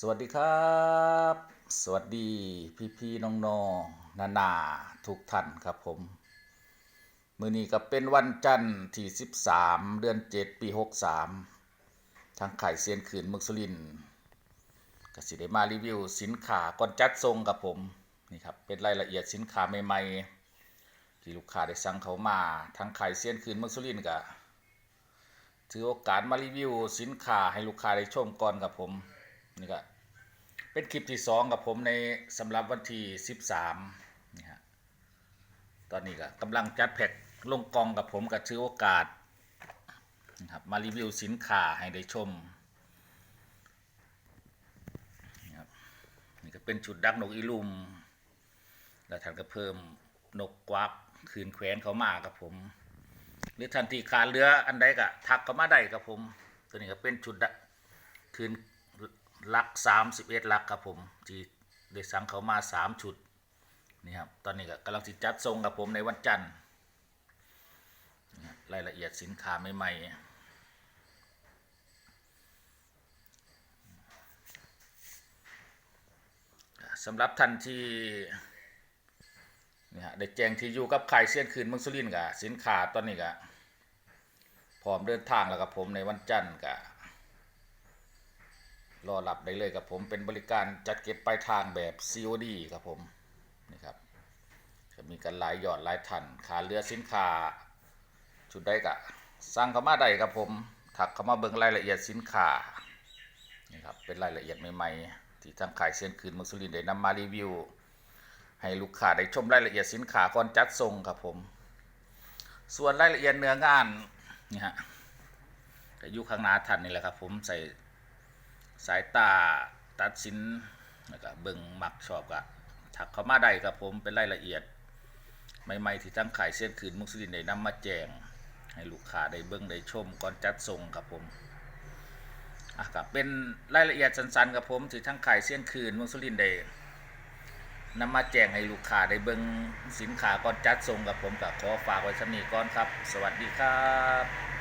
สวัสดีครับ สวัสดีพี่พี่ๆน้องนอนานาทุกท่านครับผม มือนี้ก็เป็นวันจันทร์ที่ 13 เดือน 7 ปี 63 ทางขายเซียนขืนมือสุรินกสิได้มารีวิวสินค้าก่อนจัดทรงกับผม นี่ครับ เป็นรายละเอียดสินค้าใหม่ๆ ที่ลูกค้าได้สั่งเขามาทางขายเซียนขืนมือสุรินก็ถือโอกาสมารีวิวสินค้าให้ลูกค้าได้ชมก่อนกับผม นี่ก็เป็นคลิปที่สองกับผมในสำหรับวันที่13นี่ฮะตอนนี้ก็กำลังจัดแพ็คลงกองกับผมก็ถือโอกาสนะครับมารีวิวสินค้าให้ได้ชมนี่ครับนี่ก็เป็นชุดดักนกอีลุม แล้วท่านก็เพิ่มนกกวักคืนแขวนเขามากับผม หรือทันทีขาดเรืออันใดก็ทักเข้ามาได้กับผม ตัวนี้ก็เป็นชุดดักคืน ลักสามสิบเอ็ดลักครับผมที่ได้สั่งเขามาสามชุดนี่ครับตอนนี้ก็กำลังจิจัดทรงกับผมในวันจันทร์รายละเอียดสินค้าใหม่ๆสำหรับท่านที่นี่ฮะได้แจ้งที่อยู่กับขายเสี้ยนคืนมืองสุรินกับสินค้าตอนนี้ก็พร้อมเดินทางแล้วกับผมในวันจันทร์กับ รอรับได้เลยครับผมเป็นบริการจัดเก็บปลายทางแบบ COD ครับผมนี่ครับจะมีกันหลายยอดหลายทันขาเรือสินค้าชุดใดกะสั่งเข้ามาได้ครับผมถักเข้ามาเบิ่งรายละเอียดสินค้านี่ครับเป็นรายละเอียดใหม่ๆที่ทางขายเส้นคืนมืองสุรินได้นำมารีวิว ให้ลูกค้าได้ชมรายละเอียดสินค้าก่อนจัดส่งครับผม ส่วนรายละเอียดเนื้องานนี่ฮะก็อยู่ข้างหน้าท่านนี่แหละครับผมใส่ สายตาตัดสินแล้วก็เบิ่งมักชอบก็ถักเข้ามาได้ครับผมเป็นรายละเอียดใหม่ๆที่ทั้งขายเส้นคืนมุกสินได้นำมาแจงให้ลูกค้าได้เบิ่งได้ชมก่อนจัดส่งครับผมอะครับเป็นรายละเอียดสั้นๆครับผมที่ทั้งขายเส้นคืนมุกสุรินทร์ได้นำมาแจงให้ลูกค้าได้เบิ่งสินค้าก่อนจัดส่งกับผมกับขอฝากไว้สำนีก่อนครับ สวัสดีครับ